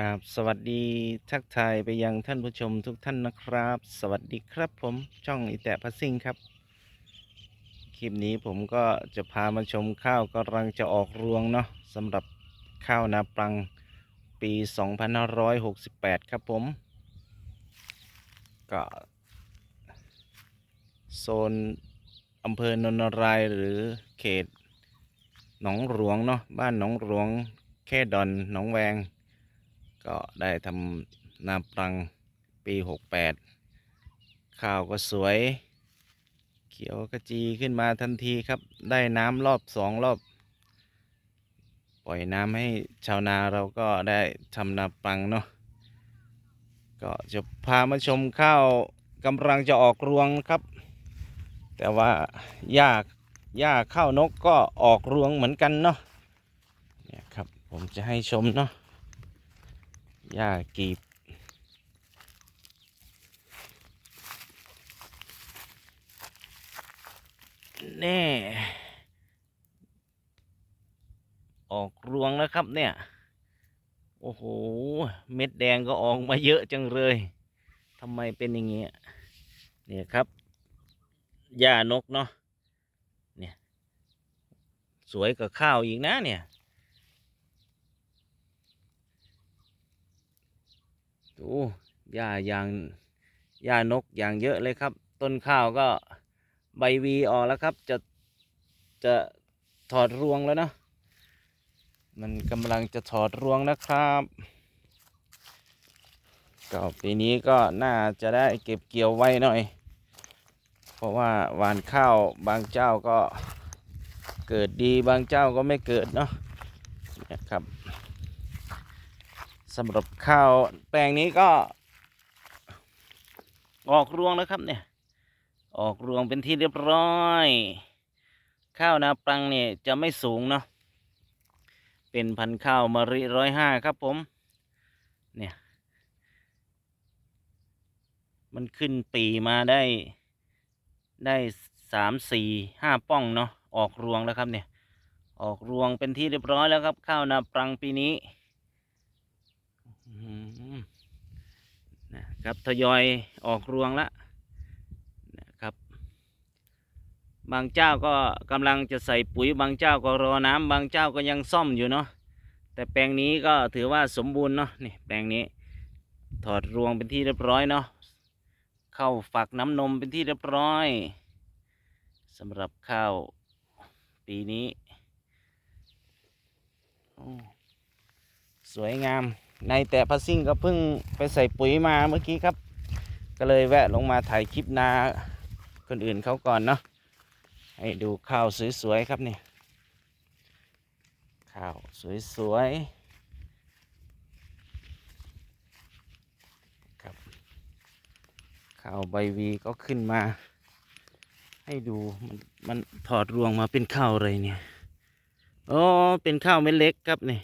ครับสวัสดีทักทายไปยังท่านผู้ชมทุกท่านนะครับ สวัสดีครับผมช่องอิแตะพัสซิ่งครับ คลิปนี้ผมก็จะพามาชมข้าวกำลังจะออกรวงเนาะสำหรับข้าวนาปรังปี 2568 ครับผม ก็ โซนอำเภอนนารายหรือเขตหนองหลวงเนาะบ้านหนองหลวงแค่ดอนหนองแวง ก็ได้ทำนาปรังปี 68 ข้าวก็สวย เขียวกระจีขึ้นมาทันทีครับ ได้น้ำรอบสองรอบ ปล่อยน้ำให้ชาวนาเราก็ได้ทำนาปรังเนาะก็จะพามาชมข้าวกำลังจะออกรวงครับ แต่ว่าหญ้าหญ้าข้าวนกก็ออกรวงเหมือนกันเนาะเนี่ยครับผมจะให้ชมเนาะ หญ้ากีบ แน่ ออกรวงแล้วครับเนี่ย โอ้โห เม็ดแดงก็ออกมาเยอะจังเลยทำไมเป็นอย่างเงี้ยเนี่ยครับหญ้านกเนาะเนี่ย สวยกว่าข้าวอีกนะเนี่ย ดูหญ้าอย่างหญ้านกอย่างเยอะเลยครับ ต้นข้าวก็ใบวีออกแล้วครับ จะจะถอดรวงแล้วนะ มันกำลังจะถอดรวงนะครับก็ปีนี้ก็น่าจะได้เก็บเกี่ยวไว้หน่อย เพราะว่าหวานข้าวบางเจ้าก็เกิดดีบางเจ้าก็ไม่เกิดเนาะเนี่ยครับ สำหรับข้าวแปลงนี้ก็ ออกรวงแล้วครับเนี่ย ออกรวงเป็นที่เรียบร้อย ข้าวนาปรังเนี่ยจะไม่สูงเนาะเป็นพันข้าวมะริร้อยห้าครับผม เนี่ย มันขึ้นปีมาได้ได้สามสี่ห้าป้องเนาะออกรวงแล้วครับเนี่ย ออกรวงเป็นที่เรียบร้อยแล้วครับ ข้าวนาปรังปีนี้ อืม นะครับทยอยออกรวงแล้วนะครับ บางเจ้าก็กำลังจะใส่ปุ๋ย บางเจ้าก็รอน้ำบางเจ้าก็ยังซ่อมอยู่เนาะแต่แปลงนี้ก็ถือว่าสมบูรณ์เนาะนี่แปลงนี้ถอดรวงเป็นที่เรียบร้อยเนาะเข้าฝักน้ำนมเป็นที่เรียบร้อยสำหรับข้าวปีนี้สวยงาม ในแต่พัสซิ่งก็เพิ่งไปใส่ปุ๋ยมาเมื่อกี้ครับ ก็เลยแวะลงมาถ่ายคลิปนาคนอื่นเขาก่อนเนาะให้ดูข้าวสวยๆครับเนี่ยข้าวสวยๆครับข้าวใบวีก็ขึ้นมา ให้ดูมันมันถอดรวงมาเป็นข้าวอะไรเนี่ยอ๋อเป็นข้าวเม็ดเล็กครับเนี่ย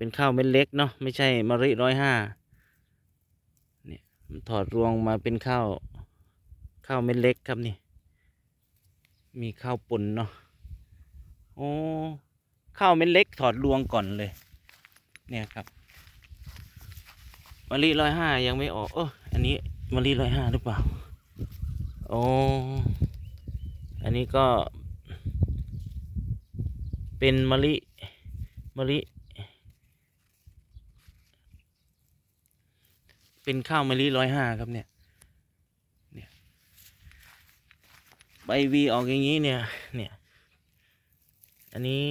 เป็นข้าวเม็ดเล็กเนาะไม่ใช่มะริร้อยห้าเนี่ยมันถอดรวงมาเป็นข้าวข้าวเม็ดเล็กครับนี่ มีข้าวปุ่นเนาะโอ้ข้าวเม็ดเล็กถอดรวงก่อนเลย เนี่ยครับมะลิร้อยห้ายังไม่ออกเอออันนี้มะลิร้อยห้าหรือเปล่าโอ้อันนี้ก็เป็นมะลิมะลิ เป็นข้าวมะลิร้อยห้าครับเนี่ยเนี่ยใบวีออกอย่างนี้เนี่ยเนี่ยอันนี้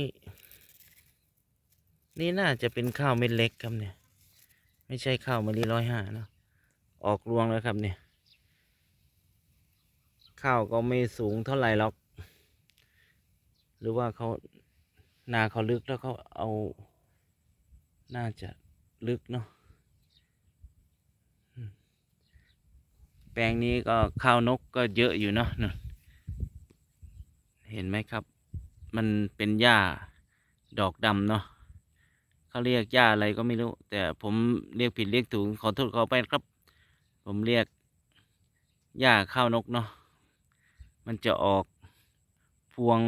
นี่น่าจะเป็นข้าวเม็ดเล็กครับเนี่ย ไม่ใช่ข้าวมะลิร้อยห้าเนอะออกรวงแล้วครับเนี่ย ข้าวก็ไม่สูงเท่าไหร่หรอก หรือว่าเขานาเขาลึกแล้วเขาเอา น่าจะลึกเนาะ ปลงนี้ก็ข้าวนกก็เยอะอยู่เนาะเห็นไหมครับ มันเป็นหญ้าดอกดำเนาะเขาเรียกหญ้าอะไรก็ไม่รู้ แต่ผมเรียกผิดเรียกถูกขอโทษขอไปครับ ผมเรียกหญ้าข้าวนกเนาะมันจะออกพวง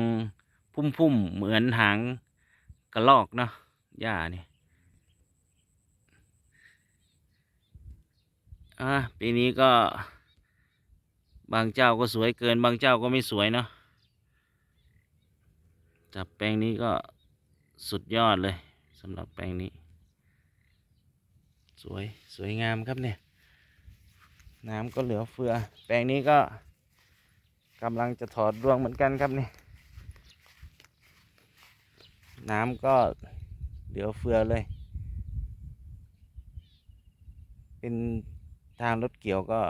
พุ่มๆเหมือนหางกระลอกเนาะหญ้านี่อะปีนี้ก็ บางเจ้าก็สวยเกิน บางเจ้าก็ไม่สวยเนาะจับแปลงนี้ก็สุดยอดเลยสำหรับแปลงนี้ สวยสวยงามครับเนี่ย น้ำก็เหลือเฟือ แปลงนี้ก็กำลังจะถอดรวงเหมือนกันครับเนี่ยน้ำก็เหลือเฟือเลย เป็นทางรถเกี่ยวก็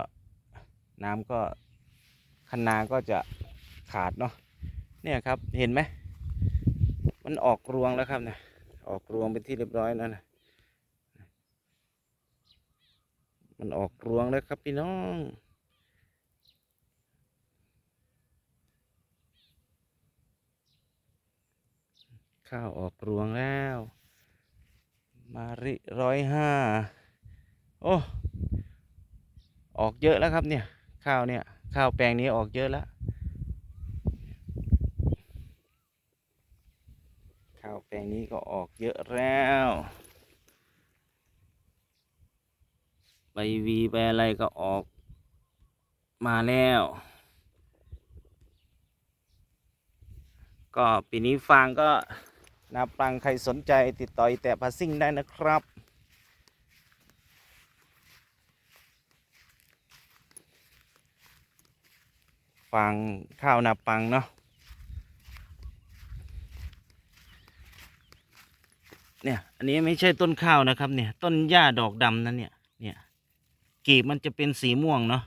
น้ำก็ คันนาก็จะขาดเนาะเนี่ยครับเห็นไหมมันออกรวงแล้วครับเนี่ยออกรวงเป็นที่เรียบร้อยแล้วนะมันออกรวงแล้วครับพี่น้องข้าวออกรวงแล้ว มาริร้อยห้าโอ้ ออกเยอะแล้วครับเนี่ย ข้าวเนี่ย ข้าวแปลงนี้ออกเยอะแล้วข้าวแปลงนี้ก็ออกเยอะแล้วใบวีใบอะไรก็ออกมาแล้ว ก็ปีนี้ฟางก็นาปรังใครสนใจติดต่ออีแต่พาซิ่งได้นะครับ ฟางข้าวนาปังเนาะเนี่ย อันนี้ไม่ใช่ต้นข้าวนะครับ เนี่ย ต้นหญ้าดอกดำนั่นเนี่ย เนี่ยกีบมันจะเป็นสีม่วงเนาะ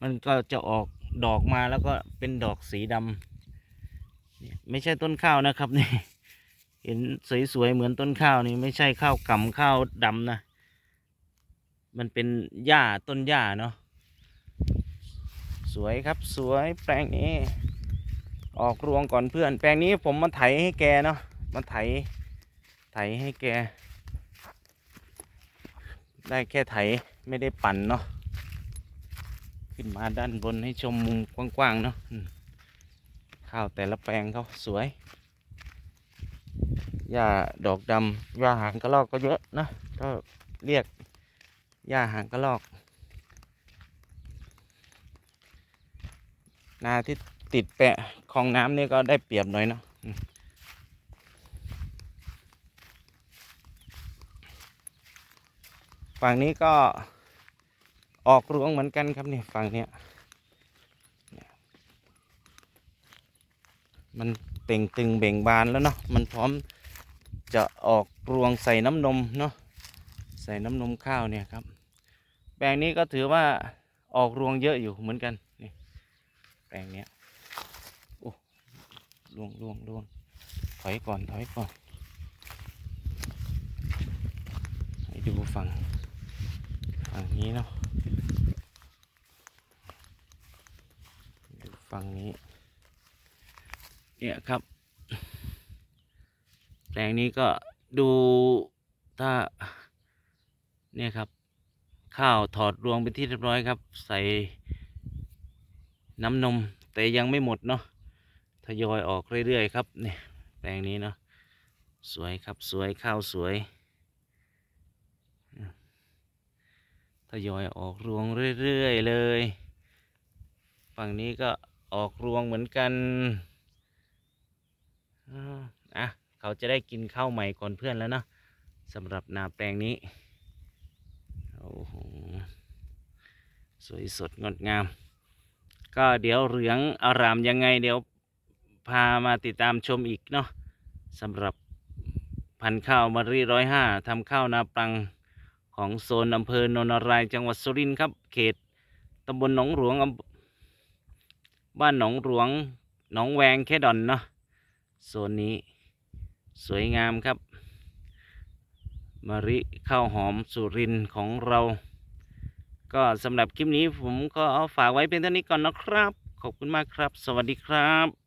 มันก็จะออกดอกมาแล้วก็เป็นดอกสีดำเนี่ยไม่ใช่ต้นข้าวนะครับนี่ เห็นสวยๆเหมือนต้นข้าวนี่ไม่ใช่ข้าวกำข้าวดำนะ มันเป็นหญ้าต้นหญ้าเนาะ สวยครับสวยแปลงนี้ ออกรวงก่อนเพื่อน แปลงนี้ผมมาไถให้แกเนาะมาไถไถให้แก ได้แค่ไถไม่ได้ปั่นเนาะขึ้นมาด้านบนให้ชมมุมกว้างๆเนาะข้าวแต่ละแปลงเขาสวยหญ้าดอกดำหญ้าหางกระรอกก็เยอะนะก็เรียกหญ้าหางกระรอก นาที่ติดแปะคลองน้ำนี่ก็ได้เปรียบหน่อยเนาะฝั่งนี้ก็ออกรวงเหมือนกันครับนี่ฝั่งเนี้ยมันเต่งตึงเบ่งบานแล้วเนาะมันพร้อมจะออกรวงใส่น้ำนมเนาะใส่น้ำนมข้าวเนี่ยครับแปลงนี้ก็ถือว่าออกรวงเยอะอยู่เหมือนกัน แปลงเนี้ยโอ้ล่วงล่วงล่วงถอยก่อนถอยก่อนให้ดูฝั่งฝั่งนี้เนาะดูฝั่งนี้เนี่ยครับ แปลงนี้ก็ดูถ้าเนี่ยครับ ข้าวถอดรวงเป็นที่เรียบร้อยครับ ใส่ น้ำนม แต่ยังไม่หมดเนาะทยอยออกเรื่อยๆครับเนี่ยแปลงนี้เนาะสวยครับสวยข้าวสวยทยอยออกรวงเรื่อยๆเลย ฝั่งนี้ก็ออกรวงเหมือนกันอ่าอะเขาจะได้กินข้าวใหม่ก่อนเพื่อนแล้วเนาะสำหรับนาแปลงนี้โอ้โหสวยสดงดงาม ก็เดี๋ยวเหลืองอารามยังไง เดี๋ยวพามาติดตามชมอีกเนาะสำหรับพันธุ์ข้าวมารีร้อยห้าทำข้าวนาปังของโซนอำเภอโนนารายจังหวัดสุรินทร์ครับ เขตตำบลหนองหลวงอำบ้านหนองหลวงหนองแวงแค่ดอนเนาะโซนนี้สวยงามครับมาริข้าวหอมสุรินทร์ของเรา ก็สำหรับคลิปนี้ผมก็เอาฝากไว้เป็นเท่านี้ก่อนนะครับ ขอบคุณมากครับ สวัสดีครับ